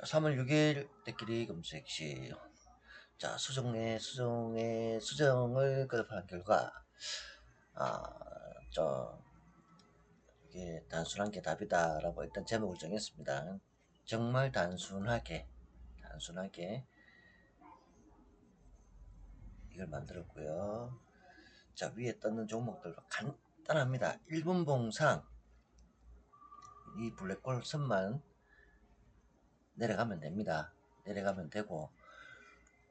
자, 3월 6일 때끼리 검색시 자 수정의 수정의 수정을 거듭한 결과 아저 이게 단순한 게 답이다 라고 일단 제목을 정했습니다. 정말 단순하게 단순하게 이걸 만들었고요. 자 위에 떴는 종목들 간단합니다. 1분 봉상 이 블랙홀 선만 내려가면 됩니다. 내려가면 되고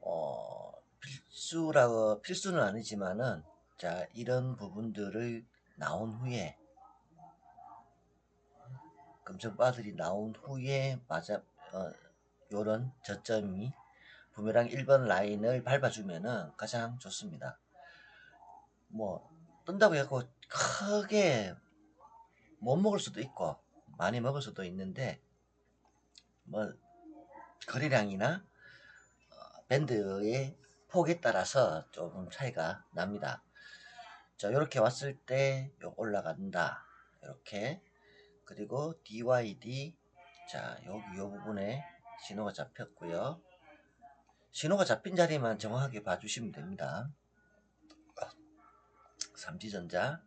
어, 필수라고 필수는 아니지만은 자 이런 부분들을 나온 후에 금성바들이 나온 후에 맞아 어, 요런 저점이 부메랑 1번 라인을 밟아주면은 가장 좋습니다. 뭐 뜬다고 해서 크게 못 먹을 수도 있고 많이 먹을 수도 있는데 뭐 거래량이나 어, 밴드의 폭에 따라서 조금 차이가 납니다. 자 이렇게 왔을 때 올라간다 이렇게 그리고 DYD 자 여기 이 부분에 신호가 잡혔고요. 신호가 잡힌 자리만 정확하게 봐주시면 됩니다. 삼지전자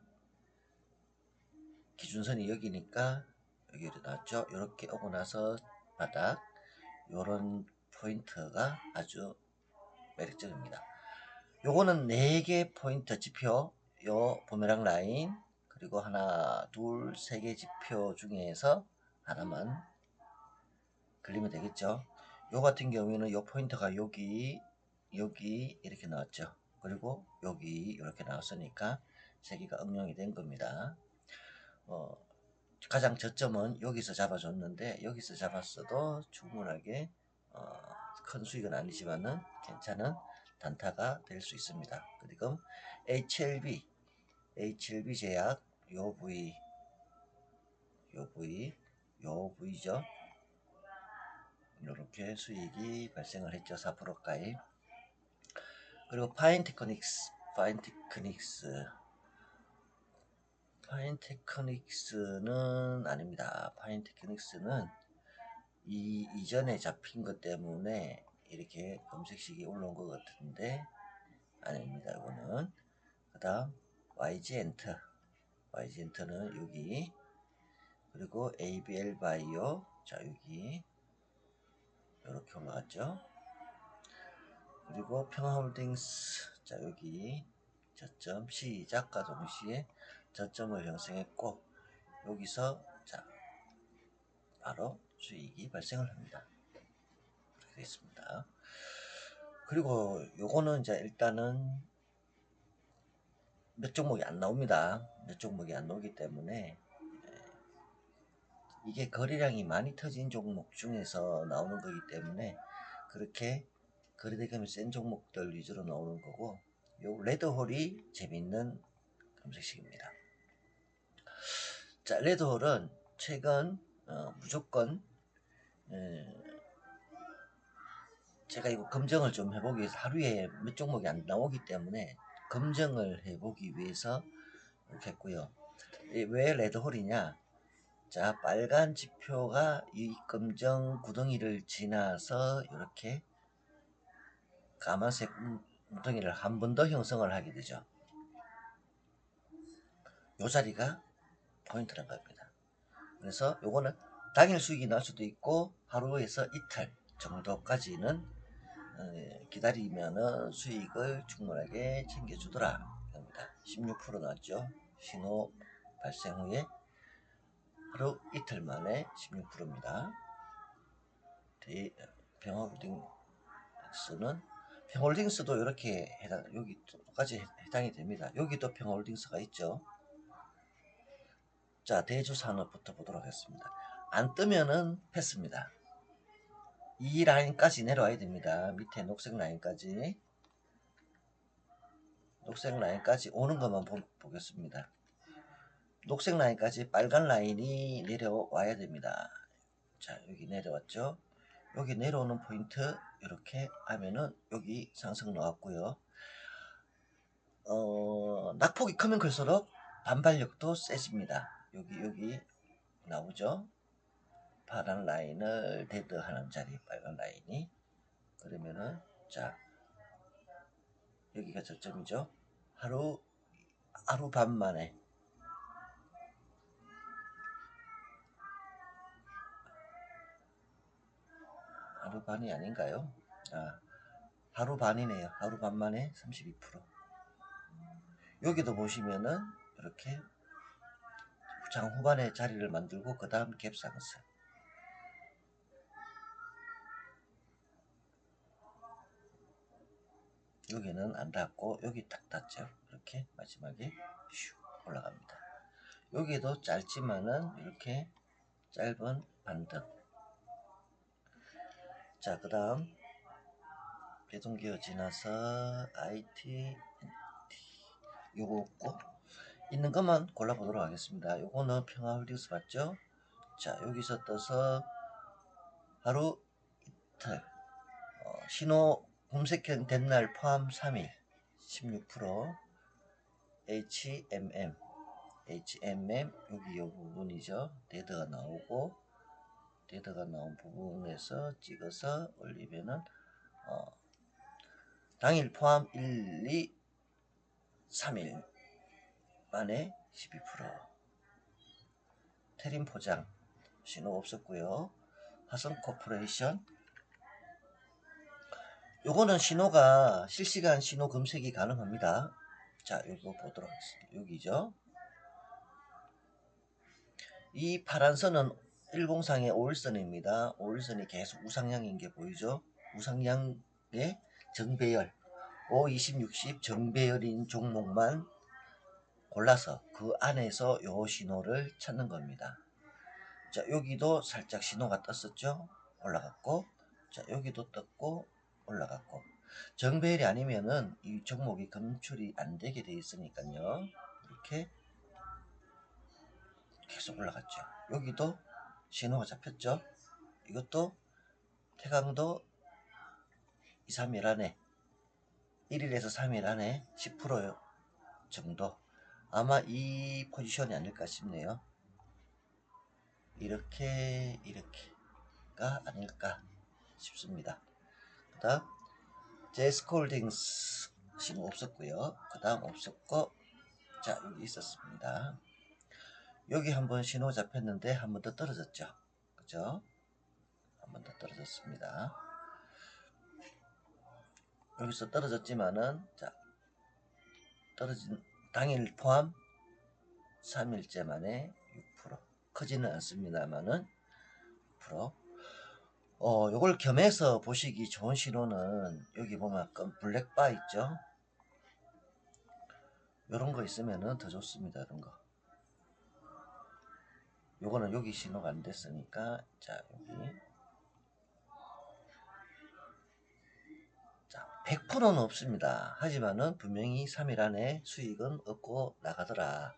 기준선이 여기니까 여기로 나왔죠. 이렇게 오고 나서 바닥 요런 포인트가 아주 매력적입니다. 요거는 4개 포인트 지표 요 보메랑 라인 그리고 하나 둘 세 개 지표 중에서 하나만 걸리면 되겠죠. 요 같은 경우에는 요 포인트가 여기 여기 이렇게 나왔죠. 그리고 여기 이렇게 나왔으니까 세 개가 응용이 된 겁니다. 어, 가장 저점은 여기서 잡아줬는데 여기서 잡았어도 충분하게 어, 큰 수익은 아니지만은 괜찮은 단타가 될 수 있습니다. 그리고 HLB HLB 제약 요 부위 요 부위 요 부위죠. 이렇게 수익이 발생을 했죠. 4% 가입. 그리고 파인테크닉스 파인테크닉스 파인테크닉스는 아닙니다. 파인테크닉스는 이 이전에 잡힌 것 때문에 이렇게 검색식이 올라온 것 같은데 아닙니다. 이거는. 그 다음 YG 엔터. YG 엔터는 여기. 그리고 ABL 바이오. 자 여기. 이렇게 올라갔죠. 그리고 평화홀딩스. 자 여기. 저점 시작과 동시에 저점을 형성했고 여기서 자 바로 수익이 발생을 합니다. 이렇게 되겠습니다. 그리고 요거는 이제 일단은 몇 종목이 안 나옵니다. 몇 종목이 안 나오기 때문에 예, 이게 거래량이 많이 터진 종목 중에서 나오는 거기 때문에 그렇게 거래대금이 센 종목들 위주로 나오는 거고 요 레드홀이 재밌는 검색식입니다. 자, 레드홀은 최근 어, 무조건 에, 제가 이거 검증을 좀 해보기 위해서 하루에 몇 종목이 안 나오기 때문에 검증을 해보기 위해서 이렇게 했고요. 왜 레드홀이냐? 자, 빨간 지표가 이 검정 구덩이를 지나서 이렇게 까만색 구덩이를 한 번 더 형성을 하게 되죠. 요 자리가 포인트란 겁니다. 그래서 요거는 당일 수익이 날 수도 있고 하루에서 이틀 정도까지는 어, 기다리면은 수익을 충분하게 챙겨주더라 합니다. 16% 나왔죠. 신호 발생 후에 하루 이틀 만에 16%입니다. 평화홀딩스는 평홀딩스도 이렇게 해당 여기 똑같이 해당이 됩니다. 여기도 평홀딩스가 있죠. 자, 대주 산업부터 보도록 하겠습니다. 안 뜨면은 패스입니다. 이 라인까지 내려와야 됩니다. 밑에 녹색 라인까지. 녹색 라인까지 오는 것만 보, 보겠습니다. 녹색 라인까지 빨간 라인이 내려와야 됩니다. 자, 여기 내려왔죠? 여기 내려오는 포인트 이렇게 하면은 여기 상승 나왔고요. 어, 낙폭이 크면 클수록 반발력도 세집니다. 여기 여기 나오죠. 파란 라인을 데드하는 자리 빨간 라인이 그러면은 자 여기가 저점이죠. 하루 하루 반 만에 하루 반이 아닌가요? 아, 하루 반이네요. 하루 반 만에 32%. 여기도 보시면은 이렇게 장 후반에 자리를 만들고 그 다음 갭 상승. 여기는 안 닿고 여기 딱 닿죠. 이렇게 마지막에 슉 올라갑니다. 여기도 짧지만은 이렇게 짧은 반등. 자, 그 다음 배동기어 지나서 IT, 요거 없고 있는 것만 골라보도록 하겠습니다. 요거는 평화홀딩스 맞죠? 자, 여기서 떠서 하루 이틀 어, 신호 검색된 날 포함 3일 16% HMM HMM 여기 요 부분이죠. 데드가 나오고 데드가 나온 부분에서 찍어서 올리면은 어, 당일 포함 1, 2, 3일 만에 12% 테린 포장 신호 없었고요. 화성 코퍼레이션 요거는 신호가 실시간 신호 검색이 가능합니다. 자, 이거 보도록 하겠습니다. 여기죠. 이 파란 선은 일봉상의 5일선입니다. 5일선이 계속 우상향인 게 보이죠? 우상향의 정배열 5, 20, 60 정배열인 종목만 골라서 그 안에서 요 신호를 찾는 겁니다. 자, 여기도 살짝 신호가 떴었죠? 올라갔고, 자, 여기도 떴고, 올라갔고. 정배열이 아니면은 이 종목이 검출이 안 되게 돼 있으니까요. 이렇게 계속 올라갔죠. 여기도 신호가 잡혔죠. 이것도 태강도 2, 3일 안에 1일에서 3일 안에 10% 정도 아마 이 포지션이 아닐까 싶네요. 이렇게 이렇게가 아닐까 싶습니다. 그 다음 제스콜딩스 신호 없었고요. 그 다음 없었고 자 여기 있었습니다. 여기 한번 신호 잡혔는데 한 번 더 떨어졌죠. 그죠? 한 번 더 떨어졌습니다. 여기서 떨어졌지만은 자 떨어진 당일 포함 3일째 만에 6% 크지는 않습니다만은 6% 어, 요걸 겸해서 보시기 좋은 신호는 여기 보면 블랙바 있죠? 요런 거 있으면은 더 좋습니다. 이런 거. 요거는 여기 신호가 안 됐으니까 자, 여기 100%는 없습니다. 하지만은 분명히 3일 안에 수익은 얻고 나가더라.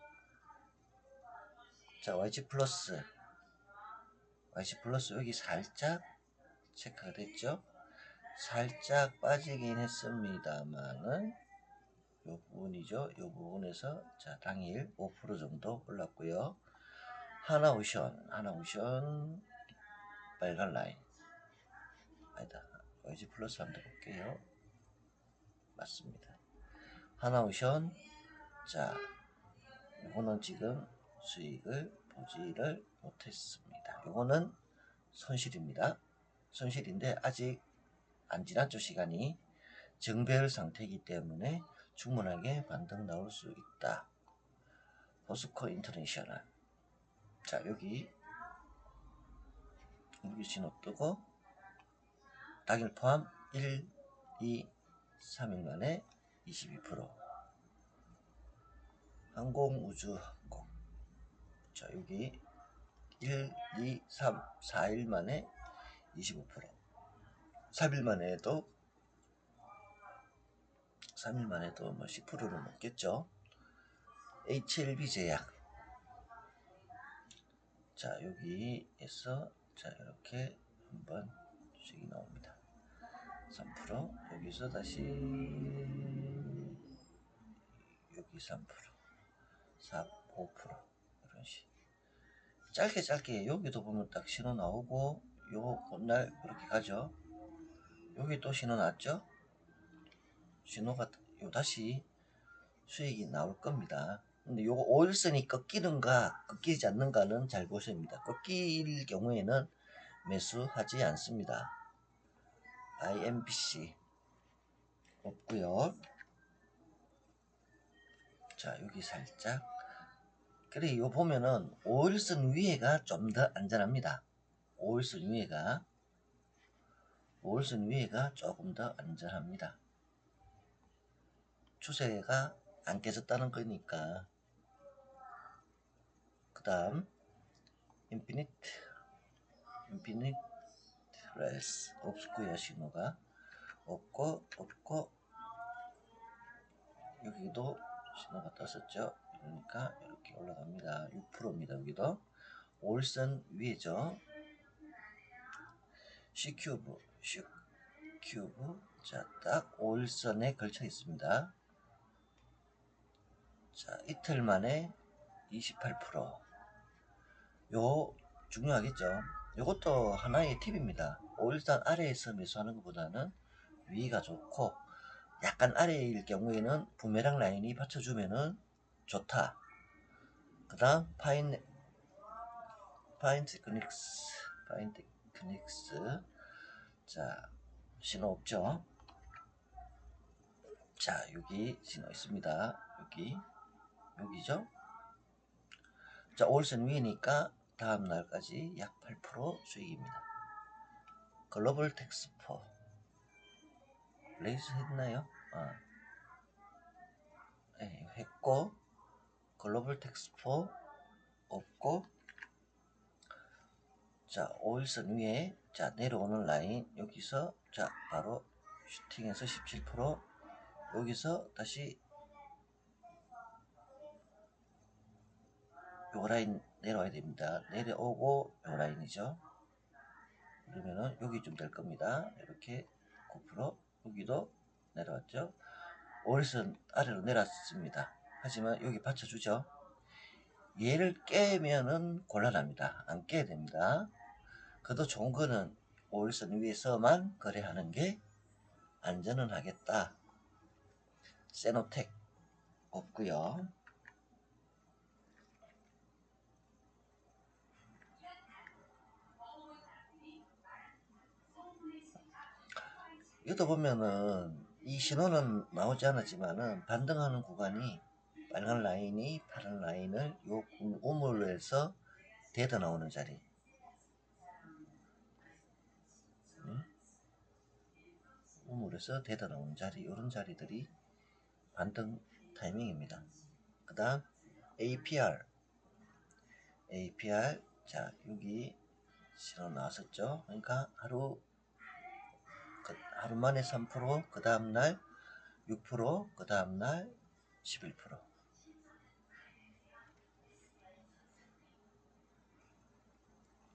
자, YG 플러스. YG 플러스 여기 살짝 체크가 됐죠? 살짝 빠지긴 했습니다만은 요 부분이죠. 요 부분에서 자, 당일 5% 정도 올랐고요. 하나 오션, 하나 오션 빨간 라인. 아니다. YG 플러스 한번 볼게요. 맞습니다. 하나오션 자 이거는 지금 수익을 보지를 못했습니다. 이거는 손실입니다. 손실인데 아직 안 지났죠 시간이 정배열 상태이기 때문에 충분하게 반등 나올 수 있다. 포스코 인터내셔널 자 여기 여기 신호 뜨고 당일 포함 1, 2, 3일 만에 22% 항공 우주 항공. 자 여기 1, 2, 3, 4일 만에 25% 3일 만에도 3일 만에도 뭐 10%를 넘겠죠? HLB 제약. 자 여기에서 자 이렇게 한번 수익이 나옵니다 3% 여기서 다시 여기 3% 4, 5% 이런 식. 짧게 짧게 여기도 보면 딱 신호 나오고 요 그날 이렇게 가죠. 여기 또 신호 났죠. 신호가 요 다시 수익이 나올 겁니다. 근데 요거 5일선이 꺾이는가 꺾이지 않는가는 잘 보셔야 됩니다. 꺾일 경우에는 매수하지 않습니다. IMBC 없고요. 자 여기 살짝 그래 이거 보면은 5일선 위에가 좀 더 안전합니다. 5일선 위에가 5일선 위에가 조금 더 안전합니다. 추세가 안 깨졌다는 거니까 그 다음 인피니트 인피니트 레스 없고요 신호가 없고 없고 여기도 신호가 떴었죠. 그러니까 이렇게 올라갑니다. 6%입니다 여기도. 5일선 위에죠. C큐브 C큐브 자딱 5일선에 걸쳐 있습니다. 자 이틀 만에 28%요 중요하겠죠 이것도 하나의 팁입니다. 5일선 아래에서 매수하는 것보다는 위가 좋고 약간 아래일 경우에는 부메랑 라인이 받쳐주면은 좋다. 그 다음 파인 파인 테크닉스 파인 테크닉스. 자 신호 없죠? 자 여기 신호 있습니다. 여기. 여기죠? 자 5일선 위니까 다음 날까지 약 8% 수익입니다 글로벌 텍스포 레이스 했나요? 아. 네, 했고 글로벌 텍스포 없고 자 5일선 위에 자 내려오는 라인 여기서 자 바로 슈팅해서 17% 여기서 다시 요 라인 내려와야 됩니다. 내려오고 요 라인이죠. 그러면은 여기 좀 될 겁니다. 이렇게 9% 여기도 내려왔죠. 5일선 아래로 내렸습니다. 하지만 여기 받쳐주죠. 얘를 깨면은 곤란합니다. 안 깨야 됩니다. 그래도 좋은 거는 5일선 위에서만 거래하는 게 안전은 하겠다. 세노텍 없고요 여기도 보면은 이 신호는 나오지 않았지만은 반등하는 구간이 빨간 라인이 파란 라인을 요 우물에서 대더 나오는 자리. 응? 우물에서 대더 나오는 자리 이런 자리들이 반등 타이밍입니다. 그 다음 APR APR 자 여기 신호 나왔었죠? 그러니까 하루 그 하루 만에 3%, 그 다음날 6%, 그 다음날 11%.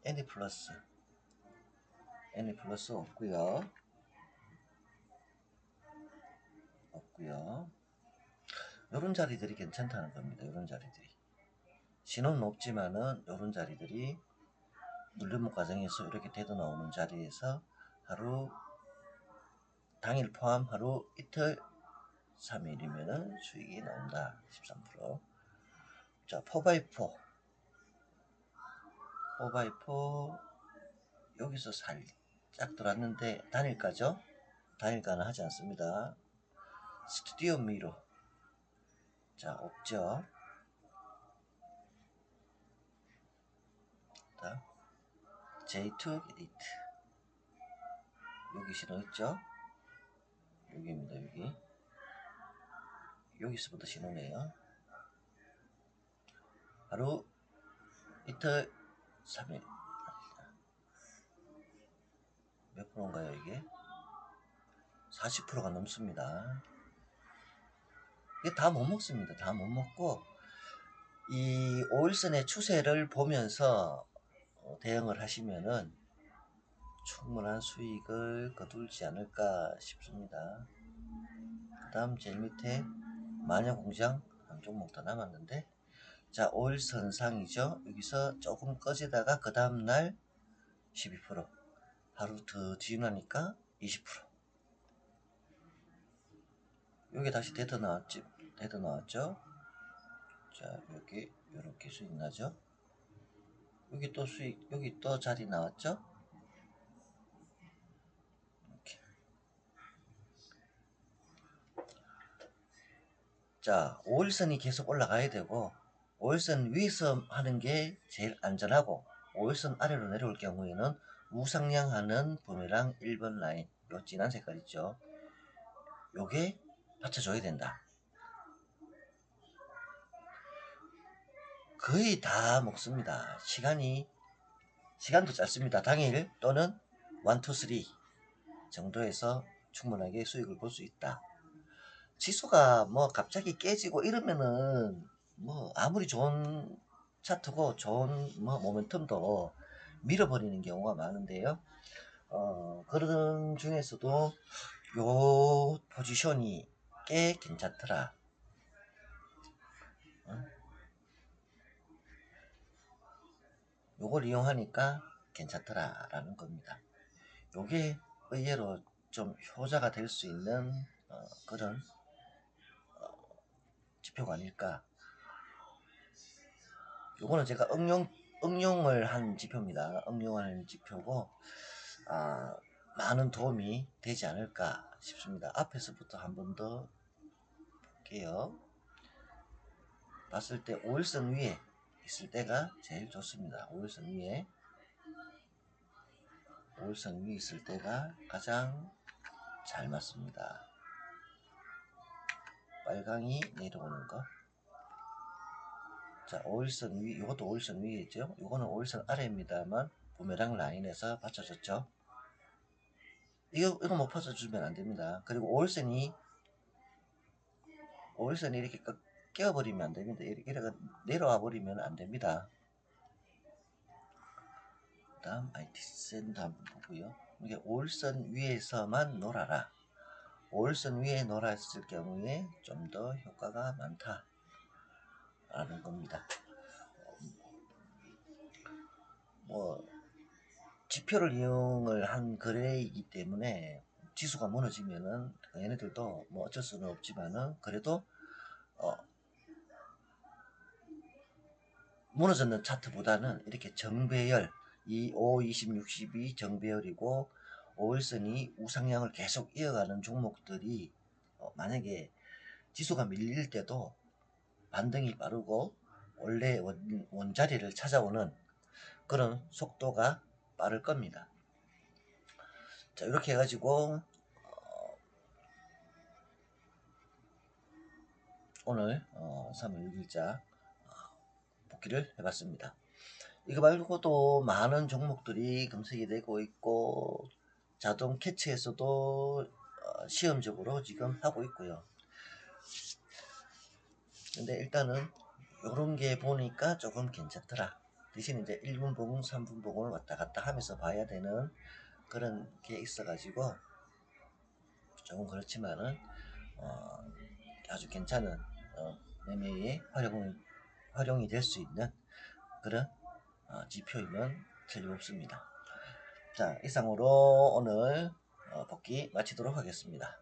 애니 플러스. 애니 플러스 없고요 없고요 요런 자리들이 괜찮다는 겁니다. 요런 자리들이. 신호는 없지만은 요런 자리들이 눌림목 과정에서 이렇게 대도 나오는 자리에서 하루 당일 포함 하루 이틀 3일이면은 수익이 나온다. 13%. 자 4x4 4x4 여기서 살짝 들어왔는데 단일가죠? 단일가는 하지 않습니다. 스튜디오 미로 자 없죠? 자, J2 게이트. 여기 신호 있죠 여기입니다 여기. 여기서부터 신호네요. 하루 이틀 3일. 몇 프로인가요 이게? 40%가 넘습니다. 이게 다 못 먹습니다. 다 못 먹고 이 5일선의 추세를 보면서 어, 대응을 하시면은 충분한 수익을 거둘지 않을까 싶습니다. 그 다음 제일 밑에 마녀공장 한 종목 더 남았는데 자, 5일 선상이죠. 여기서 조금 꺼지다가 그 다음날 12% 하루 더 지나니까 20% 여기 다시 데드 나왔지 데드 나왔죠 자 여기 이렇게 수익 나죠 여기 또 수익 여기 또 자리 나왔죠 이렇게 자 5일선이 계속 올라가야 되고 5일선 위에서 하는 게 제일 안전하고 5일선 아래로 내려올 경우에는 우상향하는 부메랑 1번 라인 요 진한 색깔 있죠? 요게 받쳐줘야 된다. 거의 다 먹습니다. 시간이 시간도 짧습니다. 당일 또는 1, 2, 3 정도에서 충분하게 수익을 볼 수 있다 지수가 뭐 갑자기 깨지고 이러면은 뭐 아무리 좋은 차트고 좋은 뭐 모멘텀도 밀어버리는 경우가 많은데요. 어, 그런 중에서도 요 포지션이 꽤 괜찮더라. 어? 요걸 이용하니까 괜찮더라 라는 겁니다. 요게 의외로 좀 효자가 될 수 있는 어, 그런 어, 지표가 아닐까 요거는 제가 응용 응용을 한 지표입니다. 응용하는 지표고 아, 많은 도움이 되지 않을까 싶습니다. 앞에서부터 한 번 더 볼게요. 봤을 때 5일선 위에 있을 때가 제일 좋습니다. 5일선 위에 5일선 위에 있을 때가 가장 잘 맞습니다. 빨강이 내려오는 거 자, 5일선 위, 이것도 5일선 위에 있죠? 이거는 5일선 아래입니다만 부메랑 라인에서 받쳐졌죠? 이거, 이거 못 받쳐주면 안 됩니다. 그리고 5일선이 5일선이 이렇게 깨어버리면 안 됩니다. 이렇게, 이렇게 내려와 버리면 안 됩니다. 그 다음 IT센도 한번 보고요. 이게 5일선 위에서만 놀아라. 5일선 위에 놀았을 경우에 좀 더 효과가 많다. 라는 겁니다. 뭐 지표를 이용을 한 거래이기 때문에 지수가 무너지면은 얘네들도 뭐 어쩔 수는 없지만은 그래도 어 무너졌는 차트보다는 이렇게 정배열 2, 5, 20, 62 정배열이고 5일선이 우상향을 계속 이어가는 종목들이 어 만약에 지수가 밀릴 때도 반등이 빠르고 원래 원, 원자리를 찾아오는 그런 속도가 빠를 겁니다. 자 이렇게 해가지고 어, 오늘 어, 3월 6일자 어, 복귀를 해봤습니다. 이거 말고도 많은 종목들이 검색이 되고 있고 자동 캐치에서도 어, 시험적으로 지금 하고 있고요. 근데 일단은 요런 게 보니까 조금 괜찮더라. 대신 이제 1분 보공, 3분 보공을 왔다 갔다 하면서 봐야 되는 그런 게 있어가지고 조금 그렇지만은 어, 아주 괜찮은 어, 매매에 활용, 활용이 될 수 있는 그런 어, 지표이면 틀림없습니다. 자 이상으로 오늘 어, 복귀 마치도록 하겠습니다.